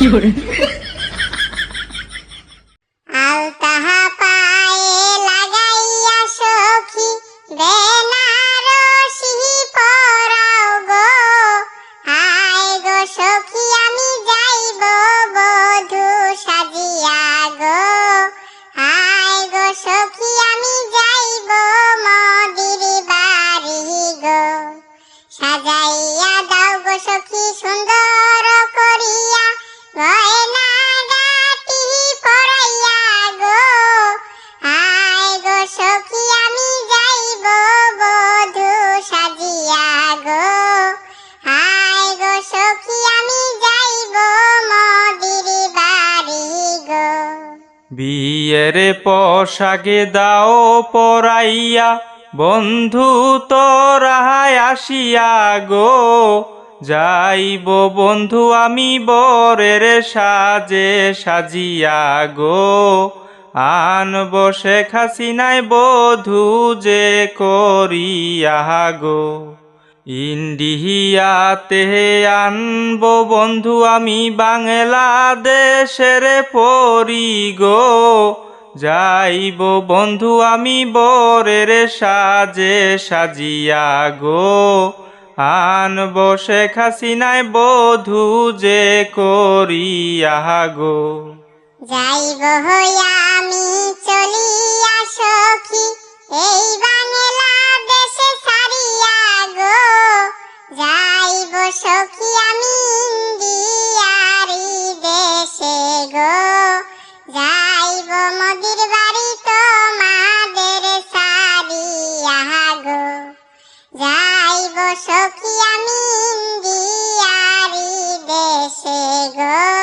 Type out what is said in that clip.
有人。বিয়ের পোশাকে দাও পরাইয়া, বন্ধু তোরাহায় আসিয়া গো। যাইব বন্ধু আমি বরের সাজে সাজিয়া গো। আনব শেখ হাসিনায় বধু যে করিয়া গো। ইন্ডিয়াতে আনব বন্ধু আমি বাংলাদেশের পরি গো। যাইব বন্ধু আমি বরের সাজে সাজিয়া গো। আনব শেখ হাসিনায় বধু যে করিয়া গো। যাইব আমি সখী আমি ইন্ডিয়ারি দেশে গো?